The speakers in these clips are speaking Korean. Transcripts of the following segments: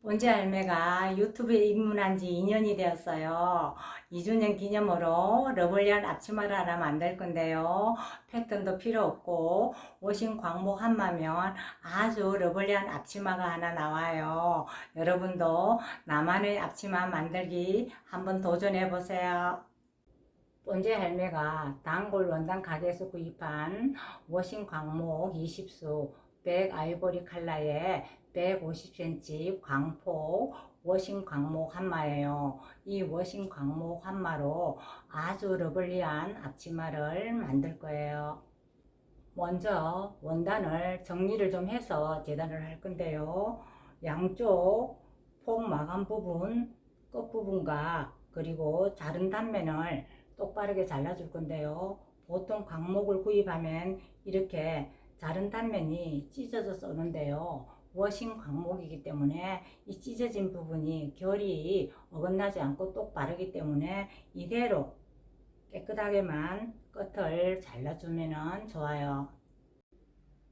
본지 할매가 유튜브에 입문한 지 2년이 되었어요. 2주년 기념으로 러블리한 앞치마를 하나 만들 건데요. 패턴도 필요 없고 오신 광목 한마면 아주 러블리한 앞치마가 하나 나와요. 여러분도 나만의 앞치마 만들기 한번 도전해 보세요. 본제 할매가 단골 원단 가게에서 구입한 워싱 광목 20수 100 아이보리 칼라에 150cm 광폭 워싱 광목 한마예요. 이 워싱 광목 한마로 아주 러블리한 앞치마를 만들 거예요. 먼저 원단을 정리를 좀 해서 재단을 할 건데요. 양쪽 폭 마감 부분, 끝 부분과 그리고 자른 단면을 똑바르게 잘라줄 건데요. 보통 광목을 구입하면 이렇게 자른 단면이 찢어져서 오는데요. 워싱 광목이기 때문에 이 찢어진 부분이 결이 어긋나지 않고 똑바르기 때문에 이대로 깨끗하게만 끝을 잘라주면 좋아요.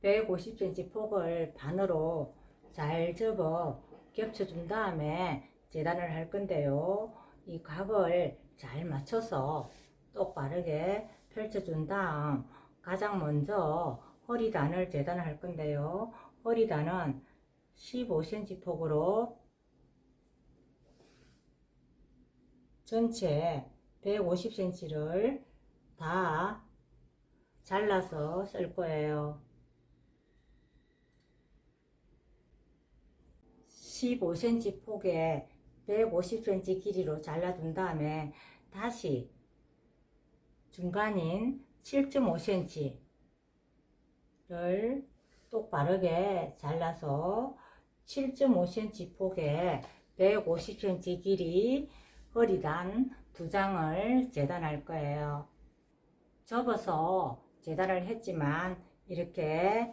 150cm 폭을 반으로 잘 접어 겹쳐준 다음에 재단을 할 건데요. 이 각을 잘 맞춰서 똑바르게 펼쳐준 다음 가장 먼저 허리단을 재단을 할 건데요. 허리단은 15cm 폭으로 전체 150cm를 다 잘라서 쓸 거예요. 15cm 폭에 150cm 길이로 잘라둔 다음에 다시 중간인 7.5cm 를 똑바르게 잘라서 7.5cm 폭에 150cm 길이 허리단 두 장을 재단할 거예요. 접어서 재단을 했지만 이렇게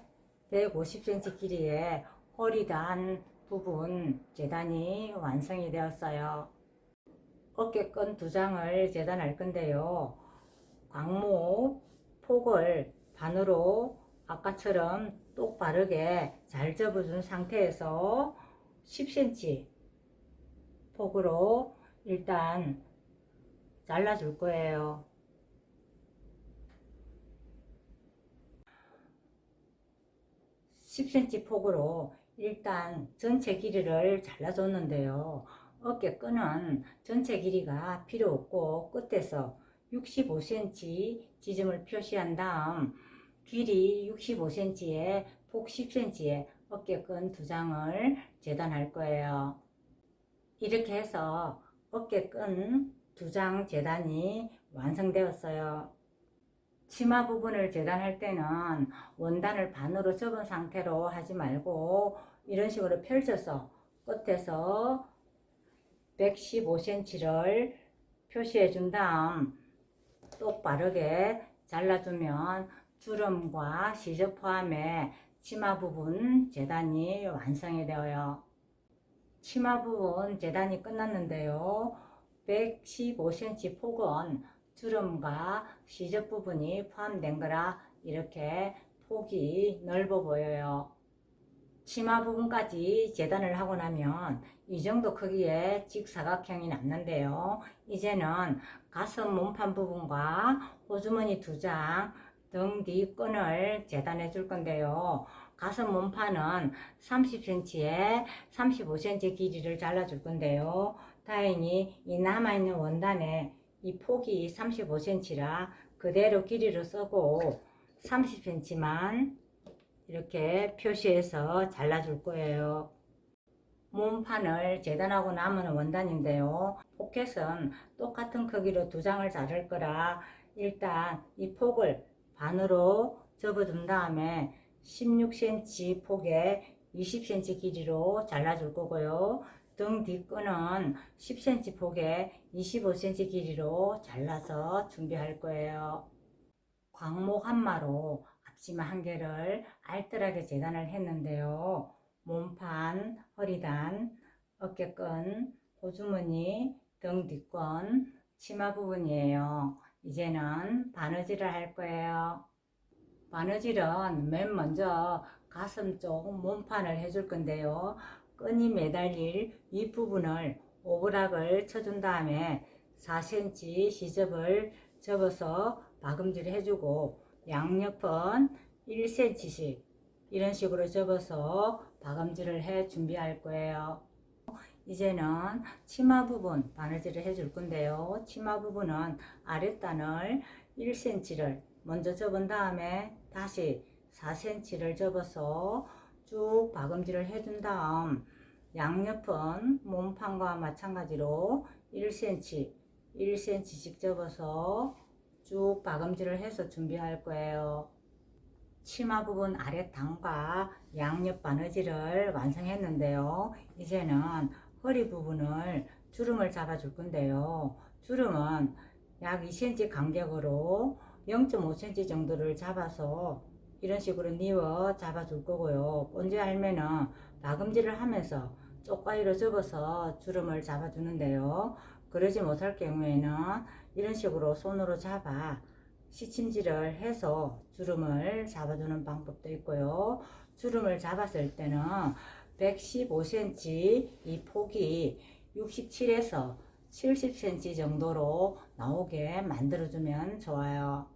150cm 길이의 허리단 부분 재단이 완성이 되었어요. 어깨끈 두 장을 재단할 건데요. 광목 폭을 반으로 아까처럼 똑바르게 잘 접어준 상태에서 10cm 폭으로 일단 잘라줄 거예요. (10cm) 폭으로 일단 전체 길이를 잘라줬는데요. 어깨 끈은 전체 길이가 필요 없고 끝에서 65cm 지점을 표시한 다음 길이 65cm에 폭 10cm에 어깨끈 두 장을 재단할 거예요. 이렇게 해서 어깨끈 두 장 재단이 완성되었어요. 치마 부분을 재단할 때는 원단을 반으로 접은 상태로 하지 말고 이런 식으로 펼쳐서 끝에서 115cm를 표시해 준 다음 똑바르게 잘라주면 주름과 시접 포함해 치마 부분 재단이 완성이 되어요. 치마 부분 재단이 끝났는데요. 115cm 폭은 주름과 시접 부분이 포함된 거라 이렇게 폭이 넓어 보여요. 치마 부분까지 재단을 하고 나면 이 정도 크기의 직사각형이 남는데요. 이제는 가슴 몸판 부분과 호주머니 두 장, 등 뒤 끈을 재단해 줄 건데요. 가슴 몸판은 30cm에 35cm 길이를 잘라 줄 건데요. 다행히 이 남아있는 원단에 이 폭이 35cm라 그대로 길이를 쓰고 30cm만 이렇게 표시해서 잘라줄 거예요. 몸판을 재단하고 남은 원단인데요. 포켓은 똑같은 크기로 두 장을 자를 거라 일단 이 폭을 반으로 접어준 다음에 16cm 폭에 20cm 길이로 잘라줄 거고요. 등 뒷끈은 10cm 폭에 25cm 길이로 잘라서 준비할 거예요. 광목 한 마로 앞치마 한 개를 알뜰하게 재단을 했는데요. 몸판, 허리단, 어깨끈, 호주머니, 등 뒷건, 치마 부분이에요. 이제는 바느질을 할 거예요. 바느질은 맨 먼저 가슴 쪽 몸판을 해줄 건데요. 끈이 매달릴 윗부분을 오브락을 쳐준 다음에 4cm 시접을 접어서 박음질 해주고 양옆은 1cm씩 이런 식으로 접어서 박음질을 해 준비할 거예요. 이제는 치마 부분 바느질을 해줄 건데요. 치마 부분은 아랫단을 1cm를 먼저 접은 다음에 다시 4cm를 접어서 쭉 박음질을 해준 다음 양옆은 몸판과 마찬가지로 1cm, 1cm씩 접어서 쭉 박음질을 해서 준비할 거예요. 치마 부분 아랫단과 양옆 바느질을 완성했는데요. 이제는 허리 부분을 주름을 잡아 줄 건데요. 주름은 약 2cm 간격으로 0.5cm 정도를 잡아서 이런 식으로 뉘어 잡아 줄 거고요. 본지 알면은 박음질을 하면서 쪽가위로 접어서 주름을 잡아 주는데요. 그러지 못할 경우에는 이런 식으로 손으로 잡아 시침질을 해서 주름을 잡아주는 방법도 있고요. 주름을 잡았을 때는 115cm 이 폭이 67에서 70cm 정도로 나오게 만들어주면 좋아요.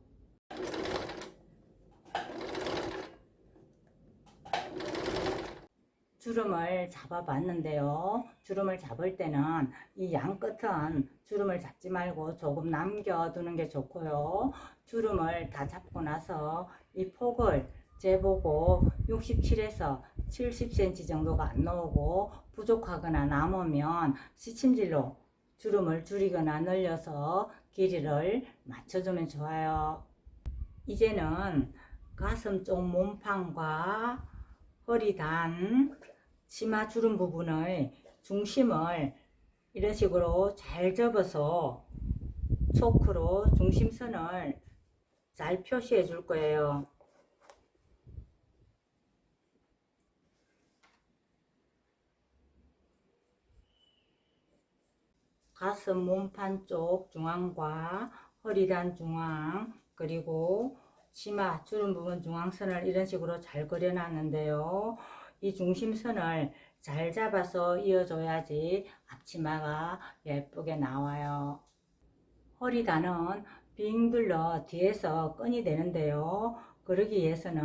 주름을 잡아봤는데요. 주름을 잡을 때는 이 양 끝은 주름을 잡지 말고 조금 남겨두는 게 좋고요. 주름을 다 잡고 나서 이 폭을 재보고 67에서 70cm 정도가 안 나오고 부족하거나 남으면 시침질로 주름을 줄이거나 늘려서 길이를 맞춰주면 좋아요. 이제는 가슴 쪽 몸판과 허리 단 치마 주름 부분의 중심을 이런 식으로 잘 접어서 초크로 중심선을 잘 표시해 줄 거예요. 가슴 몸판 쪽 중앙과 허리단 중앙 그리고 치마 주름 부분 중앙선을 이런 식으로 잘 그려놨는데요. 이 중심선을 잘 잡아서 이어줘야지 앞치마가 예쁘게 나와요. 허리단은 빙 둘러 뒤에서 끈이 되는데요. 그러기 위해서는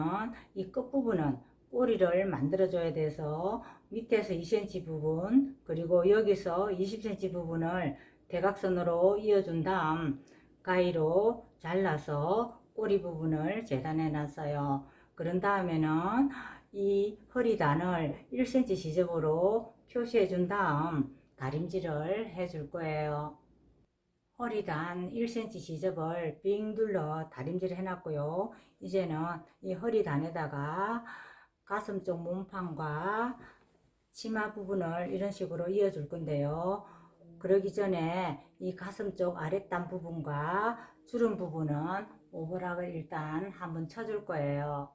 이 끝부분은 꼬리를 만들어줘야 돼서 밑에서 2cm 부분 그리고 여기서 20cm 부분을 대각선으로 이어준 다음 가위로 잘라서 꼬리 부분을 재단해 놨어요. 그런 다음에는 이 허리단을 1cm 시접으로 표시해 준 다음 다림질을 해 줄 거예요. 허리단 1cm 시접을 빙 둘러 다림질을 해놨고요. 이제는 이 허리단에다가 가슴 쪽 몸판과 치마 부분을 이런 식으로 이어줄 건데요. 그러기 전에 이 가슴 쪽 아랫단 부분과 주름 부분은 오버락을 일단 한번 쳐줄 거예요.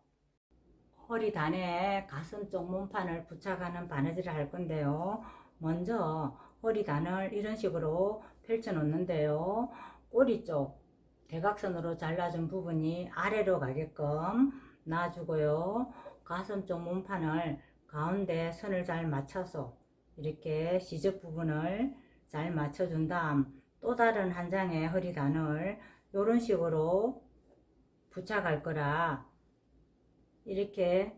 허리 단에 가슴 쪽 몸판을 부착하는 바느질을 할 건데요. 먼저 허리 단을 이런 식으로 펼쳐 놓는데요. 꼬리 쪽 대각선으로 잘라준 부분이 아래로 가게끔 놔주고요. 가슴 쪽 몸판을 가운데 선을 잘 맞춰서 이렇게 시접 부분을 잘 맞춰준 다음 또 다른 한 장의 허리단을 이런 식으로 부착할 거라 이렇게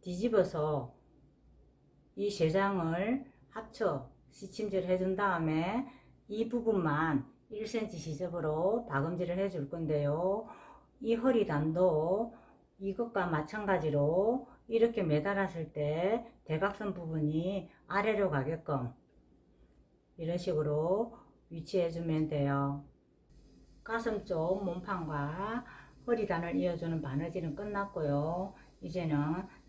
뒤집어서 이 세 장을 합쳐 시침질 해준 다음에 이 부분만 1cm 시접으로 박음질을 해줄 건데요. 이 허리단도 이것과 마찬가지로 이렇게 매달았을 때 대각선 부분이 아래로 가게끔 이런 식으로 위치해 주면 돼요. 가슴 쪽 몸판과 허리단을 이어주는 바느질은 끝났고요. 이제는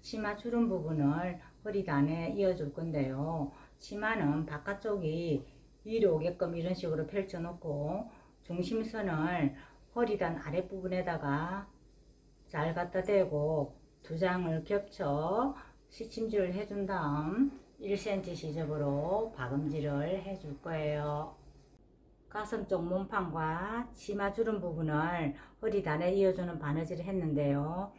치마 주름 부분을 허리단에 이어줄 건데요. 치마는 바깥쪽이 위로 오게끔 이런 식으로 펼쳐 놓고 중심선을 허리단 아랫부분에다가 잘 갖다 대고 두 장을 겹쳐 시침질을 해준 다음 1cm 시접으로 박음질을 해줄 거예요. 가슴 쪽 몸판과 치마 주름 부분을 허리단에 이어주는 바느질을 했는데요.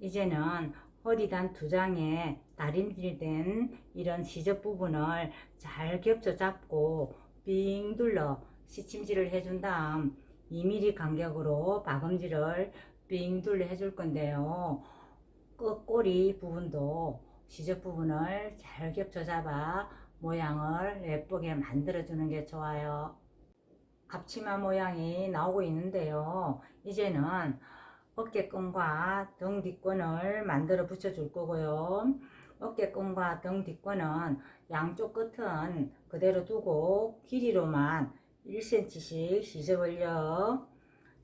이제는 허리단 두 장에 다림질된 이런 시접 부분을 잘 겹쳐 잡고 빙 둘러 시침질을 해준 다음 2mm 간격으로 박음질을 빙 둘러 해줄 건데요. 끝꼬리 부분도 시접 부분을 잘 겹쳐 잡아 모양을 예쁘게 만들어 주는 게 좋아요. 앞치마 모양이 나오고 있는데요. 이제는 어깨끈과 등 뒷끈을 만들어 붙여 줄 거고요. 어깨끈과 등 뒷끈은 양쪽 끝은 그대로 두고 길이로만 1cm씩 시접 올려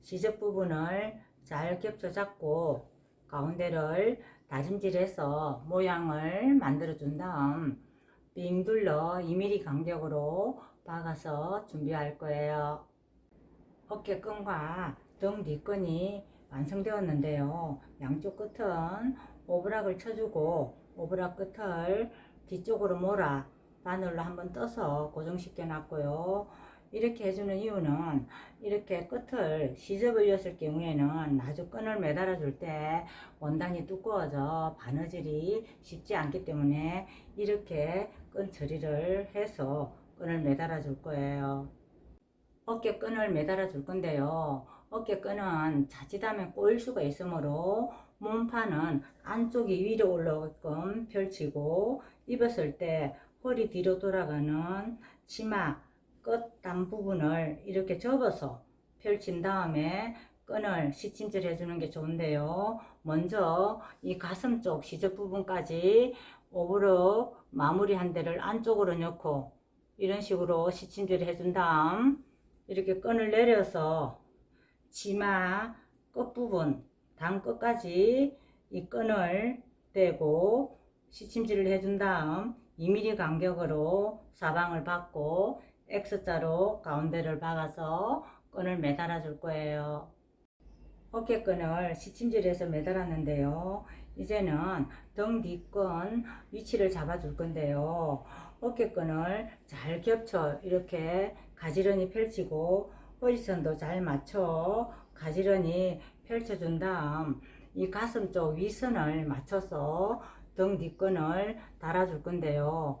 시접 부분을 잘 겹쳐 잡고 가운데를 다림질해서 모양을 만들어 준 다음 빙 둘러 2mm 간격으로 박아서 준비할 거예요. 어깨끈과 등 뒷끈이 완성되었는데요. 양쪽 끝은 오브락을 쳐주고 오브락 끝을 뒤쪽으로 몰아 바늘로 한번 떠서 고정시켜 놨고요. 이렇게 해주는 이유는 이렇게 끝을 시접 올렸을 경우에는 아주 끈을 매달아 줄 때 원단이 두꺼워져 바느질이 쉽지 않기 때문에 이렇게 끈 처리를 해서 끈을 매달아 줄 거예요. 어깨 끈을 매달아 줄 건데요. 어깨 끈은 자칫하면 꼬일 수가 있으므로 몸판은 안쪽이 위로 올라오게끔 펼치고 입었을 때 허리 뒤로 돌아가는 치마 끝 단 부분을 이렇게 접어서 펼친 다음에 끈을 시침질 해주는 게 좋은데요. 먼저 이 가슴 쪽 시접 부분까지 오브로 마무리한 데를 안쪽으로 넣고 이런 식으로 시침질 해준 다음 이렇게 끈을 내려서 치마 끝부분 단 끝까지 이 끈을 떼고 시침질을 해준 다음 2mm 간격으로 사방을 받고 X자로 가운데를 박아서 끈을 매달아 줄 거예요. 어깨끈을 시침질해서 매달았는데요. 이제는 등 뒤끈 위치를 잡아 줄 건데요. 어깨끈을 잘 겹쳐 이렇게 가지런히 펼치고 허리선도 잘 맞춰 가지런히 펼쳐 준 다음 이 가슴 쪽 위선을 맞춰서 등 뒷끈을 달아줄 건데요.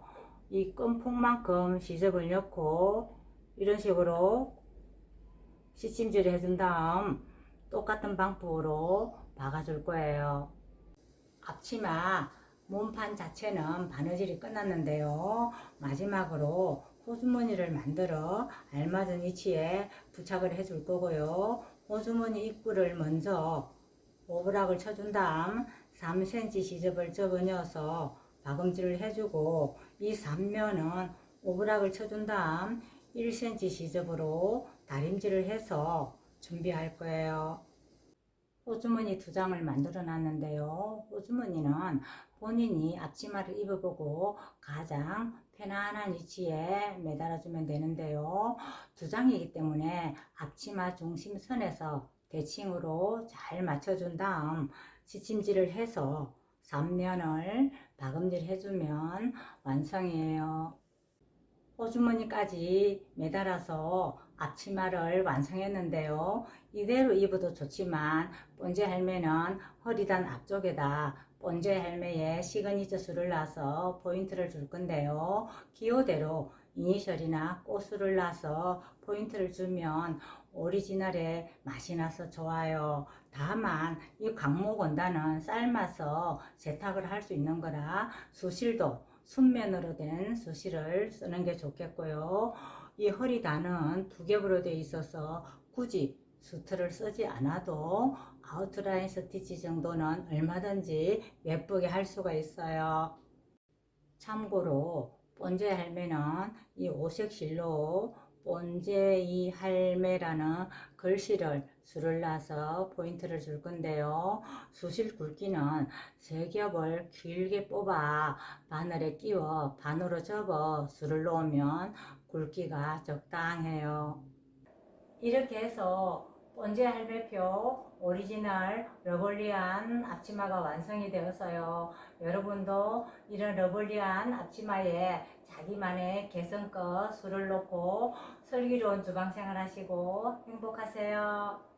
이 끈폭만큼 시접을 넣고 이런 식으로 시침질을 해준 다음 똑같은 방법으로 박아줄 거예요. 앞치마 몸판 자체는 바느질이 끝났는데요. 마지막으로 호주머니를 만들어 알맞은 위치에 부착을 해줄 거고요. 호주머니 입구를 먼저 오브락을 쳐준 다음 3cm 시접을 접어넣어서 박음질을 해주고 이 3면은 오브락을 쳐준 다음 1cm 시접으로 다림질을 해서 준비할 거예요. 호주머니 두 장을 만들어 놨는데요. 호주머니는 본인이 앞치마를 입어보고 가장 편안한 위치에 매달아 주면 되는데요. 두 장이기 때문에 앞치마 중심선에서 대칭으로 잘 맞춰준 다음 시침질을 해서 3면을 박음질 해주면 완성이에요. 호주머니까지 매달아서 앞치마를 완성했는데요. 이대로 입어도 좋지만 본제 할매는 허리단 앞쪽에다 본제 할매에 시그니처 수를 놔서 포인트를 줄 건데요. 기호대로 이니셜이나 꽃수를 놔서 포인트를 주면 오리지널의 맛이 나서 좋아요. 다만 이 광목 원단은 삶아서 세탁을 할 수 있는 거라 수실도 순면으로 된 수실을 쓰는 게 좋겠고요. 이 허리단은 두 겹으로 되어 있어서 굳이 수트를 쓰지 않아도 아웃라인 스티치 정도는 얼마든지 예쁘게 할 수가 있어요. 참고로 본제 할매는 이 오색 실로 본제 이 할매라는 글씨를 수를 놔서 포인트를 줄 건데요. 수실 굵기는 세 겹을 길게 뽑아 바늘에 끼워 반으로 접어 수를 놓으면 굵기가 적당해요. 이렇게 해서 본제 할매표 오리지널 러블리한 앞치마가 완성이 되었어요. 여러분도 이런 러블리한 앞치마에 자기만의 개성껏 술을 놓고 슬기로운 주방생활 하시고 행복하세요.